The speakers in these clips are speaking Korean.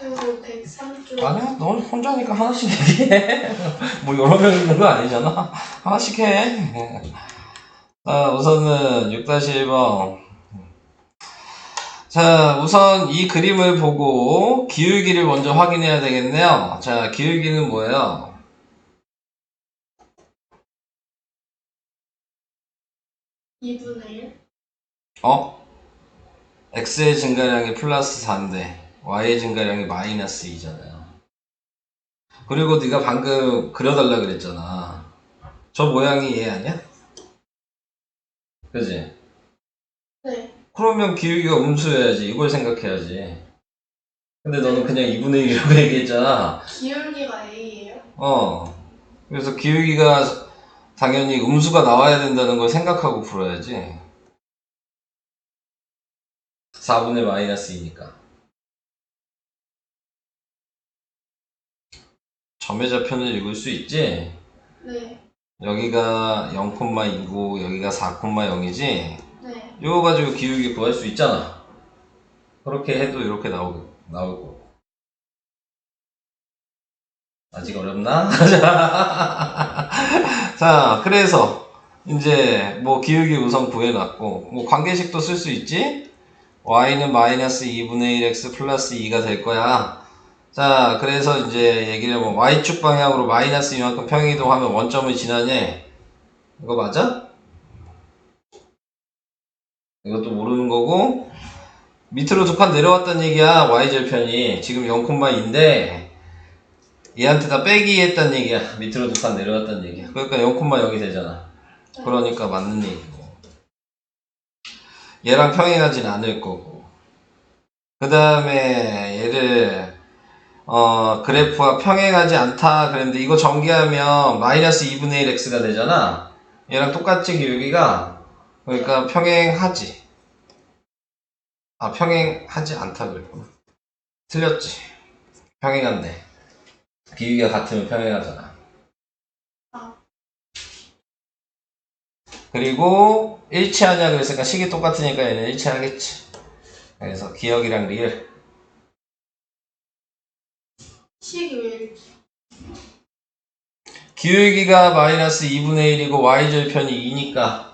그리고 103쪽 아니야, 넌 혼자니까 하나씩 얘기해. 뭐 여러 명 있는 거 아니잖아. 하나씩 해. 자, 우선은 6-1번. 자, 우선 이 그림을 보고 기울기를 먼저 확인해야 되겠네요. 자, 기울기는 뭐예요? 이분의 1 어? x의 증가량이 플러스 4인데 y의 증가량이 마이너스 2잖아요. 그리고 네가 방금 그려달라 그랬잖아. 저 모양이 얘 아니야? 그지? 네. 그러면 기울기가 음수여야지. 이걸 생각해야지. 근데 너는 그냥 2분의 1이라고 얘기했잖아. 기울기가 A예요? 어. 그래서 기울기가 당연히 음수가 나와야 된다는 걸 생각하고 풀어야지. 4분의 마이너스 2니까. 점의 좌표는 읽을 수 있지? 네. 여기가 0,2고 여기가 4,0이지? 네. 이거 가지고 기울기 구할 수 있잖아. 그렇게 해도 이렇게 나오고, 나오고. 아직 어렵나? 자, 그래서, 이제, 뭐, 기울기 우선 구해놨고, 뭐, 관계식도 쓸 수 있지? y는 마이너스 2분의 1x 플러스 2가 될 거야. 자, 그래서 이제 얘기를 해보면, y축 방향으로 마이너스 이만큼 평이동하면 원점을 지나냐? 이거 맞아? 이것도 모르는 거고 밑으로 두 칸 내려왔단 얘기야 y절편이. 지금 0,2인데 얘한테 다 빼기 했단 얘기야. 밑으로 두 칸 내려왔단 얘기야. 그러니까 0,0이 되잖아. 그러니까 맞는 얘기고. 얘랑 평행하진 않을 거고. 그 다음에 얘를 어 그래프와 평행하지 않다 그랬는데 이거 전개하면 마이너스 2분의 1x가 되잖아 얘랑 똑같이 기울기가 그러니까 평행하지. 아, 평행하지 않다 그랬구나. 틀렸지. 평행한데. 기울기가 같으면 평행하잖아. 아. 그리고 일치하냐 그랬으니까 식이 똑같으니까 얘는 일치하겠지. 그래서 기억이랑 리을. 식이 왜 이렇게 기울기가 마이너스 2분의 1이고 y절편이 2니까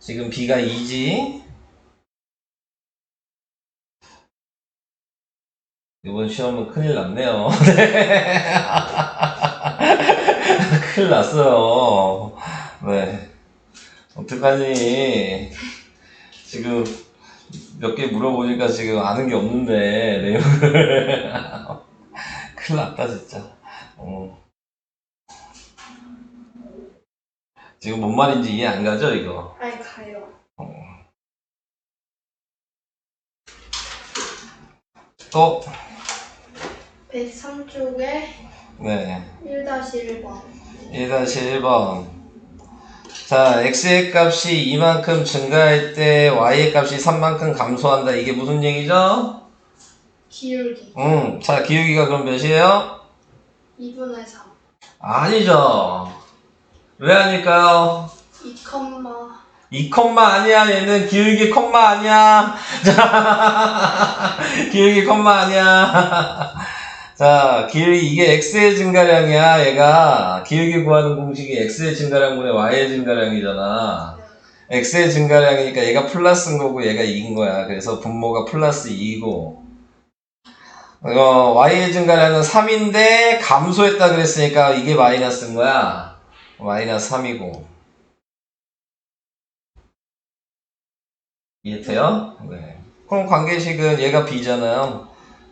지금 b가 2지. 이번 시험은 큰일 났네요. 큰일 났어요. 네. 어떡하니. 지금 몇 개 물어보니까 지금 아는 게 없는데, 내용을. 큰일 났다, 진짜. 어. 지금 뭔 말인지 이해 안 가죠, 이거? 아니 가요 또, 103쪽에 네. 1-1번 1-1번. 자, x의 값이 이만큼 증가할 때 y의 값이 3만큼 감소한다. 이게 무슨 얘기죠? 기울기 음, 자, 기울기가 그럼 몇이에요? 2분의 3 아니죠. 왜 아닐까요? 2, 2 컴마 아니야. 얘는 기울기 컴마 아니야. 자, 기울기 컴마 아니야. 자, 기울기 이게 x의 증가량이야. 얘가 기울기 구하는 공식이 x의 증가량분의 y의 증가량이잖아. x의 증가량이니까 얘가 플러스인 거고 얘가 2인 거야. 그래서 분모가 플러스 2 어, y의 증가량은 3인데 감소했다 그랬으니까 이게 마이너스인 거야. 마이너스 3이고. 이해돼요? 네. 그럼 관계식은 얘가 b잖아요.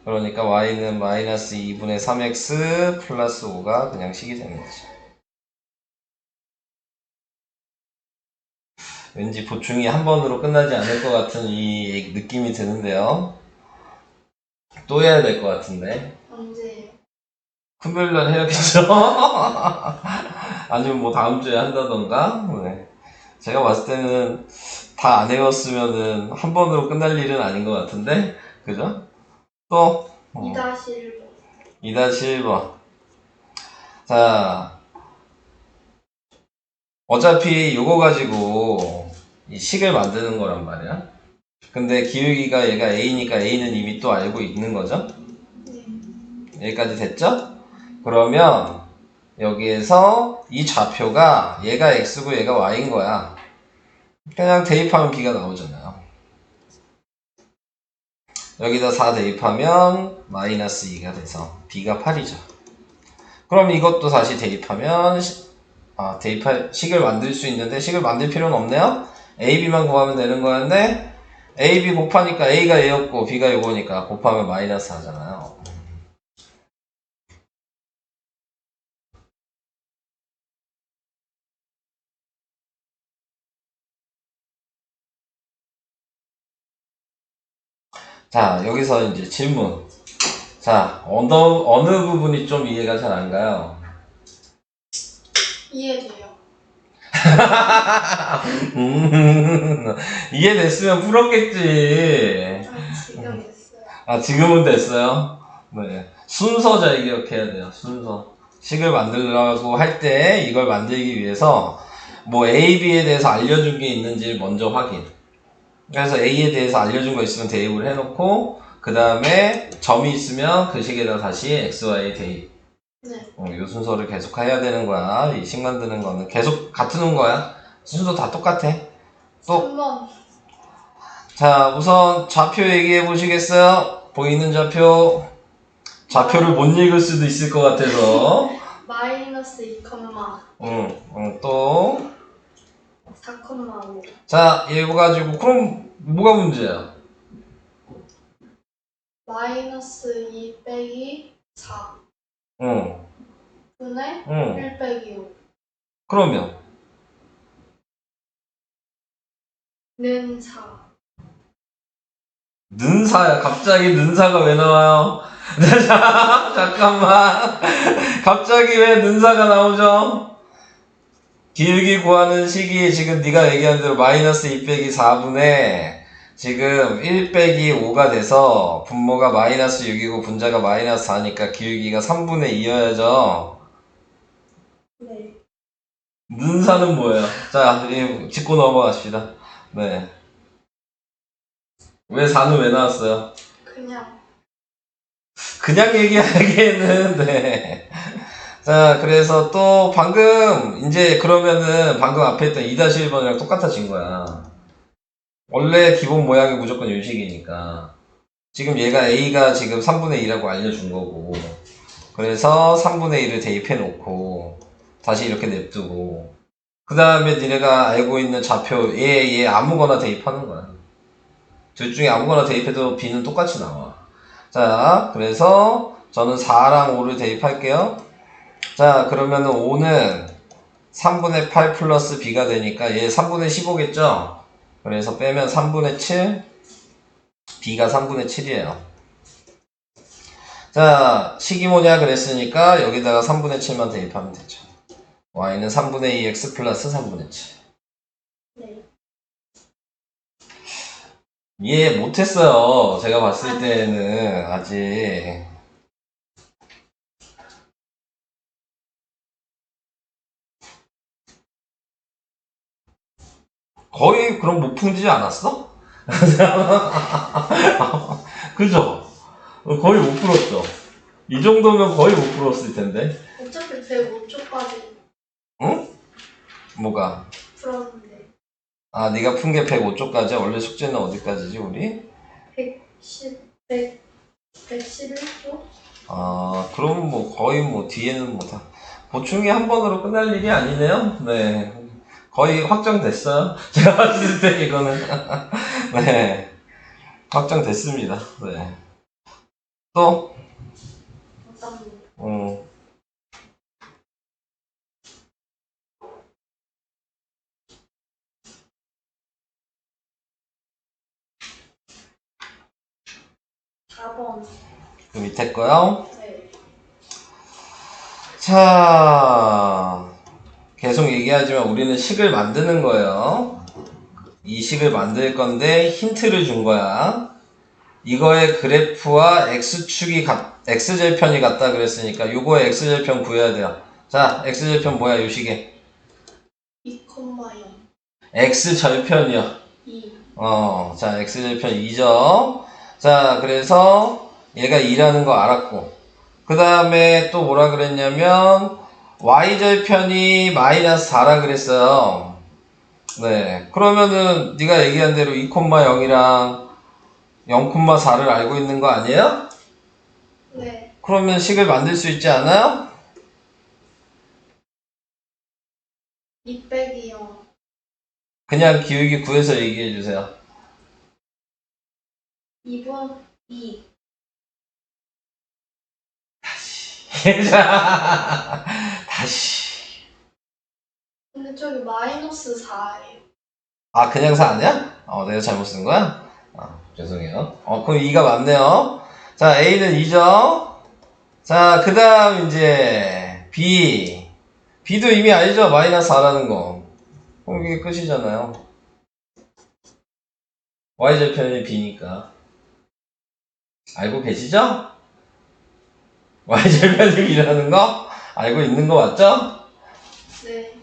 그러니까 y는 마이너스 2분의 3x 플러스 5가 그냥 식이 되는 거죠. 왠지 보충이 한 번으로 끝나지 않을 것 같은 이 느낌이 드는데요. 또 해야 될 것 같은데. 언제예요? 금요일 날 해야겠죠? 아니면 뭐 다음 주에 한다던가? 네. 제가 봤을 때는 다 안 해왔으면은 한 번으로 끝날 일은 아닌 것 같은데? 그죠? 또? 어. 2-1번 2-1번. 자, 어차피 요거 가지고 이 식을 만드는 거란 말이야. 근데 기울기가 얘가 A니까 A는 이미 또 알고 있는 거죠? 네 여기까지 됐죠? 그러면 여기에서 이 좌표가 얘가 x고 얘가 y인 거야. 그냥 대입하면 b가 나오잖아요. 여기다 4 대입하면 마이너스 2가 돼서 b가 8이죠. 그럼 이것도 다시 대입하면 시- 아, 대입할 식을 만들 수 있는데 식을 만들 필요는 없네요. a, b만 구하면 되는 거였는데 a, b 곱하니까 a가 a였고 b가 요거니까 곱하면 마이너스 하잖아요. 자, 여기서 이제 질문. 자, 어느, 어느 부분이 좀 이해가 잘 안 가요? 이해돼요. 음, 이해됐으면 풀었겠지. 아, 지금 됐어요. 아, 지금은 됐어요? 네. 순서 잘 기억해야 돼요, 순서. 식을 만들려고 할 때 이걸 만들기 위해서 뭐 A, B에 대해서 알려준 게 있는지 먼저 확인. 그래서 A에 대해서 알려준 거 있으면 대입을 해놓고, 그 다음에 점이 있으면 그 식에다 다시 X, Y 대입. 네. 어, 이 순서를 계속 해야 되는 거야. 이 식 만드는 거는 계속 같은 거야. 순서 다 똑같아. 또 3번. 자, 우선 좌표 얘기해 보시겠어요? 보이는 좌표. 좌표를 못 읽을 수도 있을 것 같아서. 마이너스 2, 컴마 응, 응, 또. 4, 컴마 5. 자, 얘 가지고, 그럼 뭐가 문제야? 마이너스 2 빼기 4. 응, 분의 응. 1 빼기 5. 그러면, 는 4. 는사야. 갑자기 는사가 왜 나와요? 자, 잠깐만. 갑자기 왜 는사가 나오죠? 기울기 구하는 식이 지금 네가 얘기한 대로 마이너스 2 빼기 4분의 지금 1 빼기 5가 돼서 분모가 마이너스 6이고 분자가 마이너스 4니까 기울기가 3분의 2여야죠. 네. 는사는 뭐예요? 자, 이 짚고 넘어갑시다. 네. 왜 4는 왜 나왔어요? 그냥 그냥 얘기하기에는 네. 자 그래서 또 방금 이제 그러면은 방금 앞에 했던 2-1번이랑 똑같아진 거야 원래 기본 모양이 무조건 요식이니까. 지금 얘가 A가 지금 3분의 2라고 알려준 거고. 그래서 3분의 1을 대입해 놓고 다시 이렇게 냅두고. 그 다음에 니네가 알고 있는 좌표 얘, 얘 아무거나 대입하는 거야. 둘 중에 아무거나 대입해도 B는 똑같이 나와. 자, 그래서 저는 4랑 5를 대입할게요. 자, 그러면은 5는 3분의 8 플러스 b가 되니까 얘 3분의 15겠죠? 그래서 빼면 3분의 7, b가 3분의 7이에요. 자, 식이 뭐냐 그랬으니까 여기다가 3분의 7만 대입하면 되죠. y는 3분의 2x 플러스 3분의 7. 네. 이해 못했어요. 제가 봤을 때는 아직. 거의 그럼 못 풍지지 않았어? 그죠? 거의 못 풀었죠. 이 정도면 거의 못 풀었을 텐데. 어차피 105초까지 응? 뭐가? 풀었는데 아, 네가 푼 게 105쪽까지야? 원래 숙제는 어디까지지, 우리? 110, 100, 111초? 아, 그럼 뭐 거의 뭐 뒤에는 뭐 다 보충이 한 번으로 끝날 일이 아니네요. 네. 거의 확정됐어요. 제가 봤을 때 이거는. 네. 확정됐습니다. 네. 또. 음. 그 밑에 거요. 네. 자, 계속 얘기하지만 우리는 식을 만드는 거예요. 이 식을 만들 건데 힌트를 준 거야. 이거의 그래프와 x축이 같, x절편이 같다 그랬으니까 요거의 x절편 구해야 돼요. 자, x절편 뭐야, 요 식에? 2, 0 x절편이요. 2. 어, 자, x절편 2죠. 자, 그래서 얘가 2라는 거 알았고, 그 다음에 또 뭐라 그랬냐면 y절편이 마이너스 4라 그랬어요. 네. 그러면은 네가 얘기한 대로 2,0이랑 0,4를 알고 있는 거 아니에요? 네. 그러면 식을 만들 수 있지 않아요? 2 빼기 0. 그냥 기울기 구해서 얘기해 주세요. 2분 2. 자, 다시. 근데 저기 마이너스 4예요. 아, 그냥 4 아니야? 어, 내가 잘못 쓴 거야? 아, 죄송해요. 어, 그럼 2가 맞네요. 자, A는 2죠? 자, 그 다음 이제 B. B도 이미 알죠? 마이너스 4라는 거. 그럼 이게 끝이잖아요. Y절편이 B니까. 알고 계시죠? Y절편이 B라는 거? 알고 있는 거 맞죠? 네.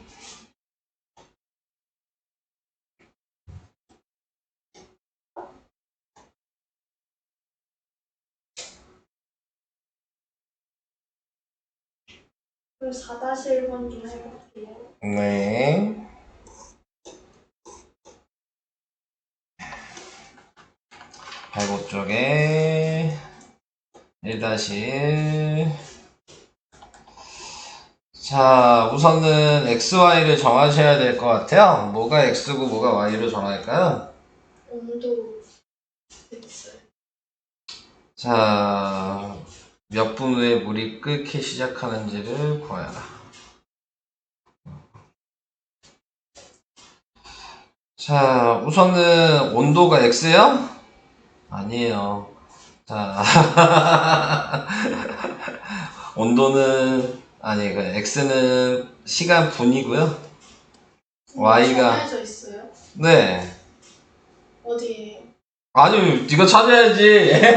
그럼 4-1번 좀 해볼게요. 네. 발고 쪽에 1-1 자, 우선은 XY를 정하셔야 될 것 같아요. 뭐가 X고 뭐가 Y로 정할까요? 온도 X. 자, 몇 분 후에 물이 끓기 시작하는지를 구하여라. 자, 우선은 온도가 X요? 아니에요. 자, 온도는, 아니, 그 X는 시간 분이고요. Y가, 정해져 있어요? 네. 어디에요? 아니, 네가 찾아야지.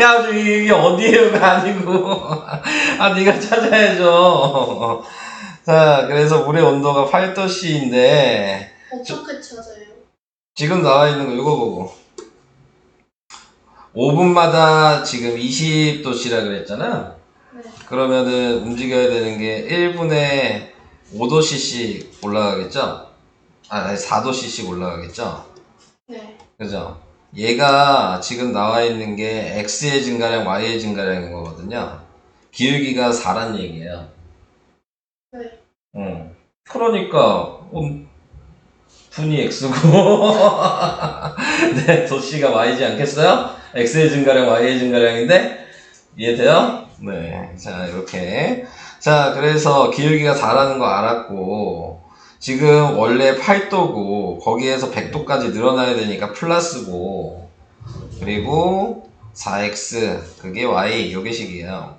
야, 저 이게 어디에요가 아니고. 아, 네가 찾아야죠. 자, 그래서 물의 온도가 8도씨인데, 어떻게 찾아요? 지금 나와 있는 거 이거 보고. 5분마다 지금 20도씨라 그랬잖아. 네. 그러면은 움직여야 되는 게 1분에 5도씨씩 올라가겠죠? 아, 아니, 4도씨씩 올라가겠죠? 네. 그죠? 얘가 지금 나와 있는 게 x의 증가량, y의 증가량인 거거든요. 기울기가 4란 얘기예요. 네. 응. 그러니까 음, 분이 x고 네, 도씨가 y지 않겠어요? x의 증가량, y의 증가량인데 이해돼요? 네. 자, 이렇게. 자, 그래서 기울기가 4라는 거 알았고 지금 원래 8도고 거기에서 100도까지 늘어나야 되니까 플러스고 그리고 4x 그게 y 요게 식이에요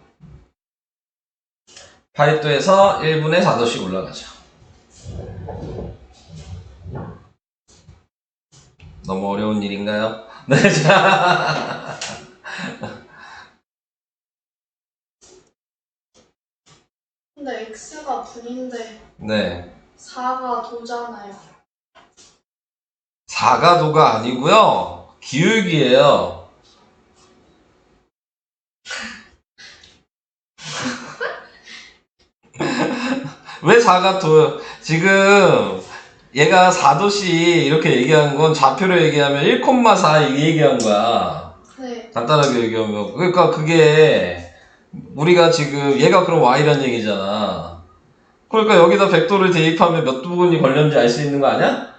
8도에서 1분에 4도씩 올라가죠 너무 어려운 일인가요? 네, 자. 근데 X가 분인데 네. 4가 도잖아요. 4가도가 아니고요 기울기예요 왜 4가 도 지금 얘가 4도씨 이렇게 얘기한 건 좌표로 얘기하면 1,4이 얘기한 거야 네. 간단하게 얘기하면 그러니까 그게 우리가 지금 얘가 그럼 y란 얘기잖아. 그러니까 여기다 100도를 대입하면 몇 부분이 걸렸는지 알 수 있는 거 아니야?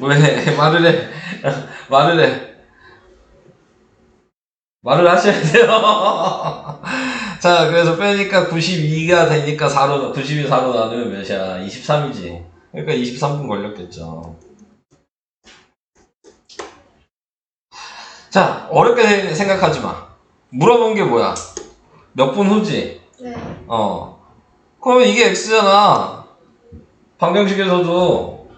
왜? 말을 해. 말을 해. 말을 하셔야 돼요. 자 그래서 빼니까 92가 되니까 4로 92 4로 나누면 몇이야? 23이지. 그러니까 23분 걸렸겠죠 자 어렵게 생각하지 마 물어본 게 뭐야 몇 분 후지 네. 어 그러면 이게 x잖아 방정식에서도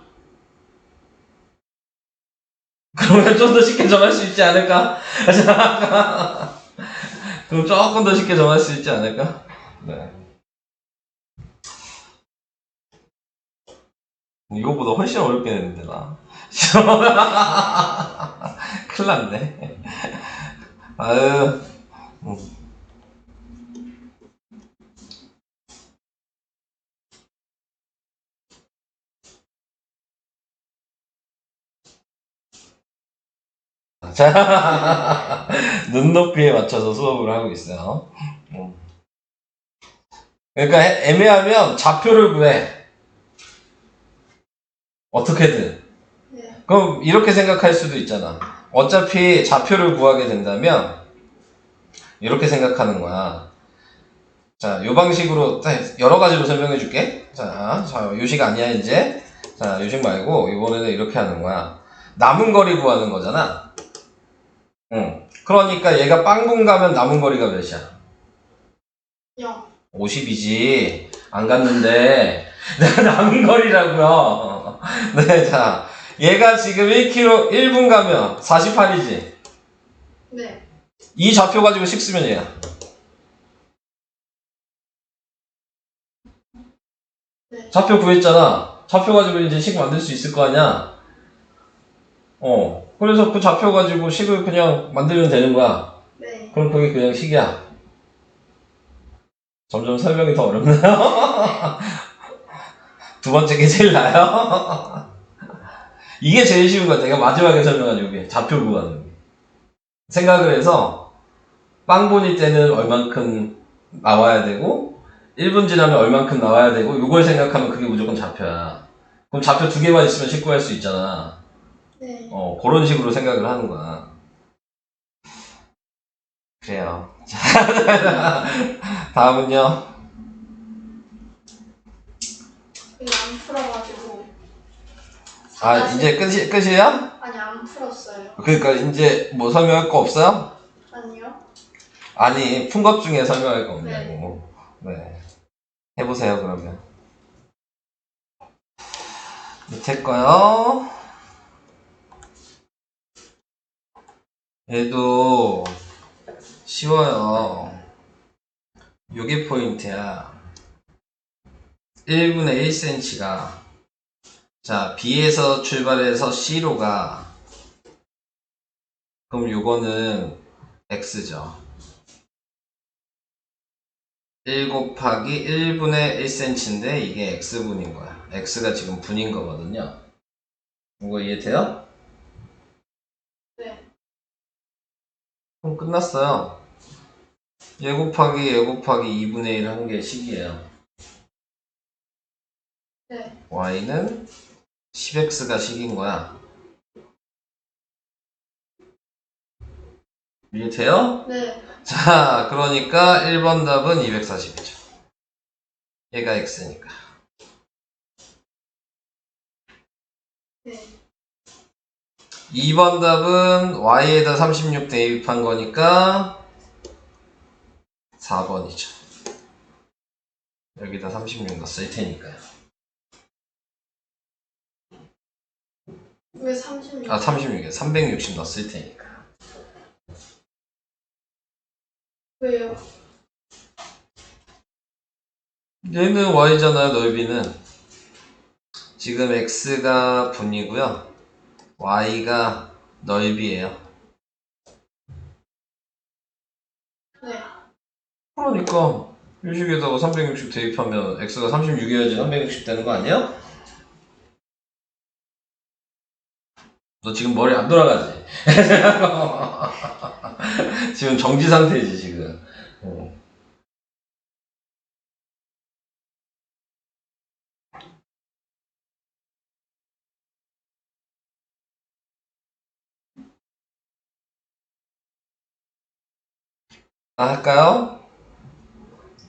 그러면 좀 더 쉽게 정할 수 있지 않을까? 그럼 조금 더 쉽게 정할 수 있지 않을까? 네. 이거보다 훨씬 어렵게 했는데 나 큰일 났네. 아유. 음. 자, 눈높이에 맞춰서 수업을 하고 있어요. 음. 그러니까 애- 애매하면 좌표를 구해. 어떻게든. 네. 그럼 이렇게 생각할 수도 있잖아. 어차피 좌표를 구하게 된다면 이렇게 생각하는 거야. 자, 요 방식으로 딱 여러 가지로 설명해 줄게. 자, 자, 요식 아니야 이제. 자, 요식 말고 이번에는 이렇게 하는 거야. 남은 거리 구하는 거잖아. 응. 그러니까 얘가 빵분 가면 남은 거리가 몇이야? 0. 50이지. 안 갔는데. 남은 거리라고요. 네, 자. 얘가 지금 1km 1분 가면 48이지. 네. 이 좌표 가지고 식 쓰면 얘야. 네. 좌표 구했잖아. 좌표 가지고 이제 식 만들 수 있을 거 아니야. 어. 그래서 그 좌표 가지고 식을 그냥 만들면 되는 거야. 네. 그럼 그게 그냥 식이야. 점점 설명이 더 어렵나요? 두 번째 게 제일 나요? 이게 제일 쉬운 거야. 내가 마지막에 설명한 요게. 좌표 구하는 게. 생각을 해서, 빵분일 때는 얼만큼 나와야 되고, 1분 지나면 얼만큼 나와야 되고, 요걸 생각하면 그게 무조건 좌표야. 그럼 좌표 두 개만 있으면 식 구할 수 있잖아. 네. 어, 그런 식으로 생각을 하는 거야. 그래요. 자, 다음은요. 이거 안 풀어가지고. 아, 다시- 이제 끝이, 끝이야? 아니, 안 풀었어요. 그러니까 이제 뭐 설명할 거 없어요? 아니요. 아니, 푼 것 중에 설명할 거 없냐고. 네. 해보세요, 그러면. 밑에 거요. 얘도 쉬워요. 요게 포인트야. 1분의 1cm가 자, B에서 출발해서 C로 가. 그럼 요거는 X죠. 1 곱하기 1분의 1cm인데 이게 X분인 거야. X가 지금 분인 거거든요. 이거 이해돼요? 네. 그럼 끝났어요. 얘 곱하기 얘 곱하기 2분의 1 한 게 식이에요. 네. y는 10x가 식인 거야. 이해돼요? 네. 자, 그러니까 1번 답은 240이죠. 얘가 x니까. 네. 2번 답은 y에다 36 대입한 거니까 4번이죠. 여기다 36 넣었을 테니까요. 왜 36? 아, 36이에요. 360 넣었을 테니까. 왜요? 얘는 y잖아요, 넓이는. 지금 x가 분이고요. y가 넓이에요. 네. 그러니까 유식에다가 360 대입하면 x가 36이어야지 360 되는 거 아니야? 너 지금 머리 안 돌아가지? 지금 정지 상태지 지금. 어. 아, 할까요?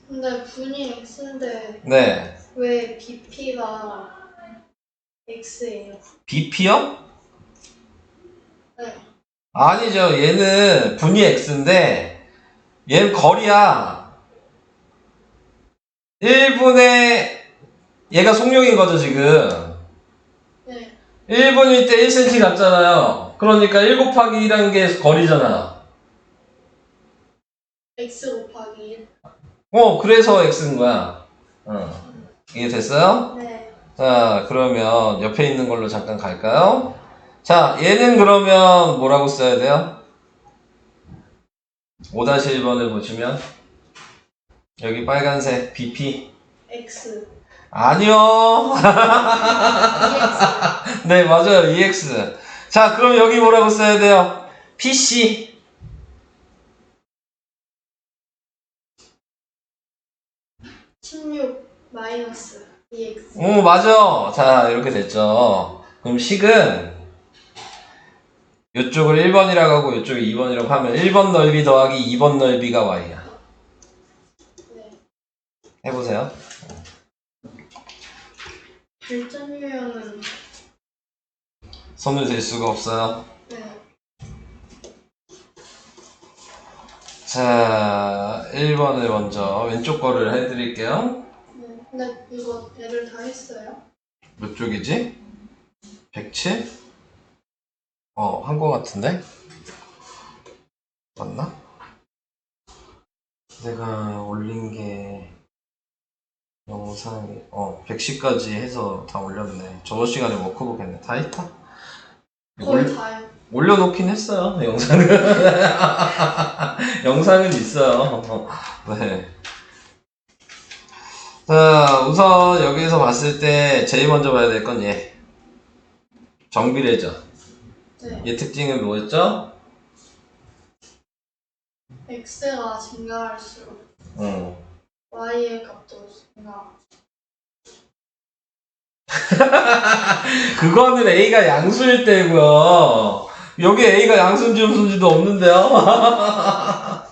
근데 분이 X인데 네. 왜 BP가 X예요? BP요? 네. 아니죠. 얘는 분이 x인데 얘는 거리야. 1분의 얘가 속력인 거죠, 지금. 네. 1분일 때 1cm 같잖아요. 그러니까 1 곱하기 1이라는 게 거리잖아. X 곱하기 1. 어, 그래서 x인 거야. 어. 이해 됐어요? 네. 자, 그러면 옆에 있는 걸로 잠깐 갈까요? 자, 얘는 그러면 뭐라고 써야 돼요? 5-1번을 보시면 여기 빨간색 BP X. 아니요. EX. 네, 맞아요. EX. 자, 그럼 여기 뭐라고 써야 돼요? PC. 16 마이너스 EX. 오, 맞아. 자, 이렇게 됐죠. 그럼 식은 이쪽을 1번이라고 하고 이쪽을 2번이라고 하면 1번 넓이 더하기 2번 넓이가 y야. 네. 해보세요. 발전 유형은 손을 댈 수가 없어요. 네. 자, 1번을 먼저 왼쪽 거를 해드릴게요. 네. 근데 이거 애들 다 했어요? 몇 쪽이지? 107? 어, 한 거 같은데? 맞나? 내가 올린 게 영상이 어 110까지 해서 다 올렸네 저번 시간에 워크북 했네 다 했다 거의 올, 다요. 올려놓긴 했어요 영상은 영상은 있어요 네. 자 우선 여기서 봤을 때 제일 먼저 봐야 될 건 얘 정비례죠 네. 얘 특징은 뭐였죠? X가 증가할수록 응. Y의 값도 증가. 그거는 A가 양수일 때고요. 여기 A가 양수인지 음수인지도 없는데요.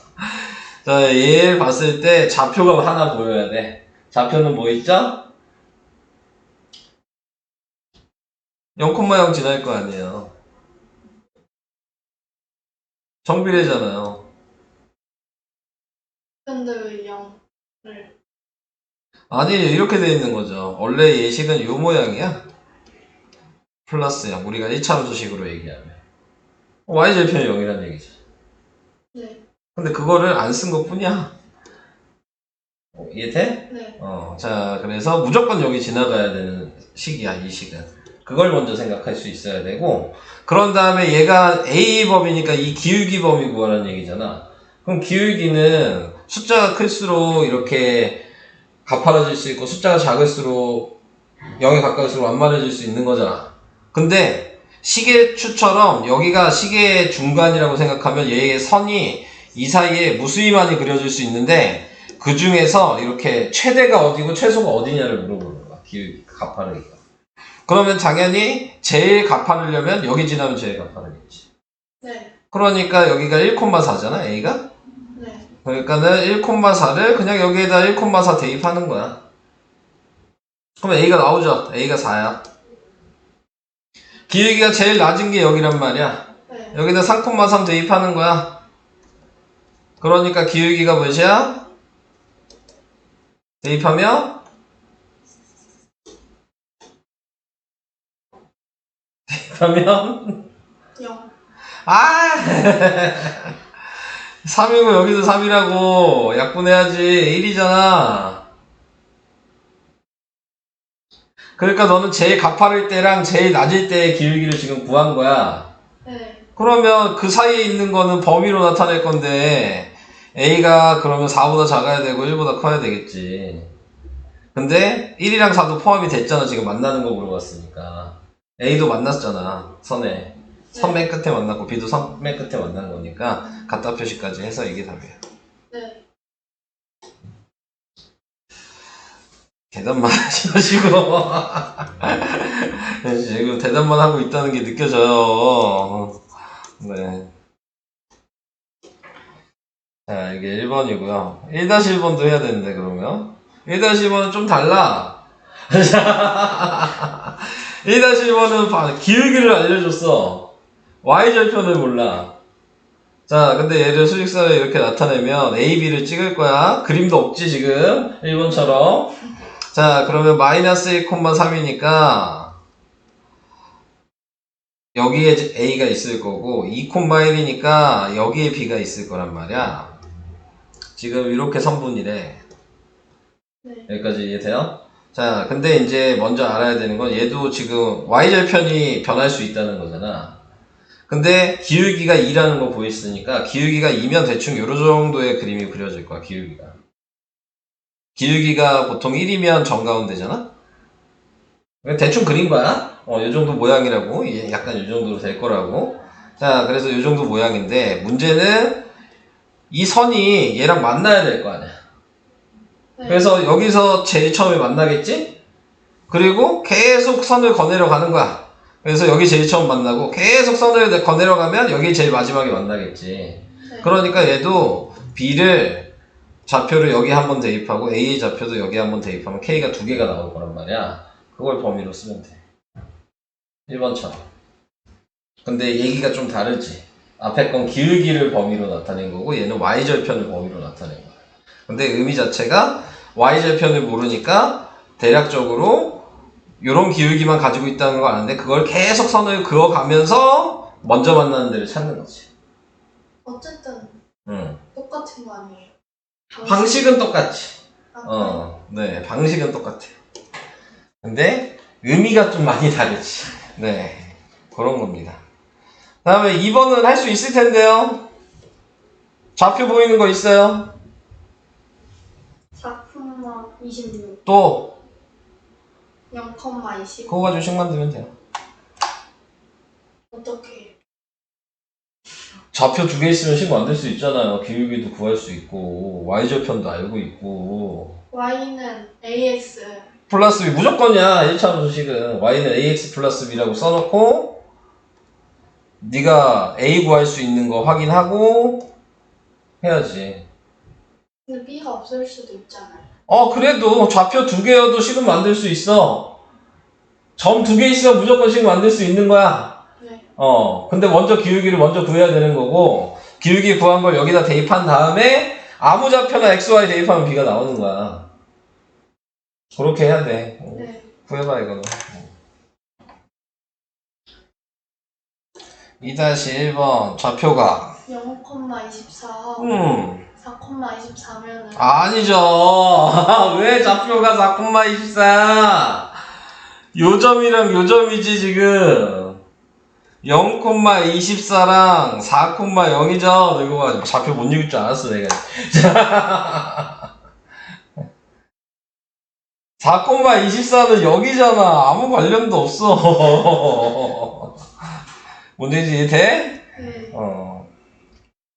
자, 얘를 봤을 때 좌표가 하나 보여야 돼. 좌표는 뭐 있죠? 0,0 지날 거 아니에요. 정비례잖아요. 근데 왜 0을? 아니, 이렇게 돼 있는 거죠. 원래 예식은 이 모양이야. 플러스 0. 우리가 1차 함수식으로 얘기하면. y절편이 0이란 얘기죠. 네. 근데 그거를 안 쓴 것 뿐이야. 어, 이해돼? 네. 어, 자, 그래서 무조건 여기 지나가야 되는 식이야, 이 식은. 그걸 먼저 생각할 수 있어야 되고, 그런 다음에 얘가 A범이니까 이 기울기 범위 구하라는 얘기잖아. 그럼 기울기는 숫자가 클수록 이렇게 가파라질 수 있고, 숫자가 작을수록 0에 가까울수록 완만해질 수 있는 거잖아. 근데 시계 추처럼 여기가 시계의 중간이라고 생각하면 얘의 선이 이 사이에 무수히만이 그려질 수 있는데 그 중에서 이렇게 최대가 어디고 최소가 어디냐를 물어보는 거야. 기울기, 가파르기가. 그러면 당연히 제일 가파르려면 여기 지나면 제일 가파르겠지. 네. 그러니까 여기가 1,4잖아, A가? 네. 그러니까는 1,4를 그냥 여기에다 1,4 대입하는 거야. 그러면 A가 나오죠. A가 4야. 기울기가 제일 낮은 게 여기란 말이야. 네. 여기다 3,3 대입하는 거야. 그러니까 기울기가 몇이야? 대입하면 대입하면 0. 아 3이고 여기도 3이라고 약분해야지 1이잖아. 그러니까 너는 제일 가파를 때랑 제일 낮을 때의 기울기를 지금 구한 거야. 네. 그러면 그 사이에 있는 거는 범위로 나타낼 건데 A가 그러면 4보다 작아야 되고 1보다 커야 되겠지. 근데 1이랑 4도 포함이 됐잖아. 지금 만나는 거 물어봤으니까. A도 만났잖아. 선에. 선맨 끝에 만났고 B도 선맨 끝에 만난 거니까 갖다 표시까지 해서 이게 답이에요. 네. 대답만 하지 마시고 지금 대답만 하고 있다는 게 느껴져요. 네. 자, 이게 1번이고요. 1-1번도 해야 되는데, 그러면. 1-1번은 좀 달라. 1-1번은 기울기를 알려줬어. Y절편을 몰라. 자, 근데 얘를 수직선을 이렇게 나타내면 A, B를 찍을 거야. 그림도 없지, 지금. 1번처럼. 자, 그러면 마이너스 1,3이니까 여기에 A가 있을 거고 2,1이니까 여기에 B가 있을 거란 말이야. 지금 이렇게 선분이래. 네. 여기까지 이해돼요? 자, 근데 이제 먼저 알아야 되는 건 얘도 지금 y절편이 변할 수 있다는 거잖아. 근데 기울기가 2라는 거 보였으니까 기울기가 2면 대충 요런 정도의 그림이 그려질 거야, 기울기가. 기울기가 보통 1이면 정가운데잖아? 대충 그린 거야. 어, 요 정도 모양이라고. 얘 약간 요 정도로 될 거라고. 자, 그래서 요 정도 모양인데, 문제는 이 선이 얘랑 만나야 될 거 아니야. 네. 그래서 여기서 제일 처음에 만나겠지? 그리고 계속 선을 거내려 가는 거야. 그래서 여기 제일 처음 만나고 계속 선을 거내려 가면 여기 제일 마지막에 만나겠지. 네. 그러니까 얘도 B를 좌표를 여기 한 번 대입하고 A의 좌표도 여기 한 번 대입하면 K가 두 개가 나올 거란 말이야. 그걸 범위로 쓰면 돼. 1번처럼. 근데 얘기가 좀 다르지. 앞에 건 기울기를 범위로 나타낸 거고 얘는 Y절편을 범위로 나타낸 거야. 근데 의미 자체가 Y절편을 모르니까 대략적으로 이런 기울기만 가지고 있다는 거 아는데 그걸 계속 선을 그어가면서 먼저 만나는 데를 찾는 거지. 어쨌든 응. 똑같은 거 아니에요? 방식 은 똑같지. 아, 어, 네, 방식은 똑같아요. 근데 의미가 좀 많이 다르지. 네, 그런 겁니다. 다음에 2번은 할 수 있을 텐데요. 좌표 보이는 거 있어요? 4콤마 26, 또 0콤마 20 그거 가지고 식 만들면 돼요. 어떻게 좌표 두 개 있으면 식 만들 수 있잖아요. 기울기도 구할 수 있고 y절편도 알고 있고. Y는 ax 플러스 b 무조건이야 1차원수 식은. Y는 ax 플러스 b라고 써놓고 네가 a 구할 수 있는 거 확인하고 해야지. 근데 b가 없을 수도 있잖아요. 어 그래도 좌표 두 개여도 식은 만들 수 있어. 점 두 개 있으면 무조건 식 만들 수 있는 거야. 네. 어 근데 먼저 기울기를 먼저 구해야 되는 거고 기울기 구한 걸 여기다 대입한 다음에 아무 좌표나 xy 대입하면 b가 나오는 거야. 그렇게 해야 돼. 어. 네. 구해봐 이거는. 2-1번 좌표가. 0,24하고 음 4,24면은 아니죠. 왜 좌표가 4,24야 요점이랑 요점이지 지금. 0,24랑 4,0이죠. 이거 봐 좌표 못 읽을 줄 알았어 내가. 4,24는 여기잖아. 아무 관련도 없어. 뭔지 돼? 네. 어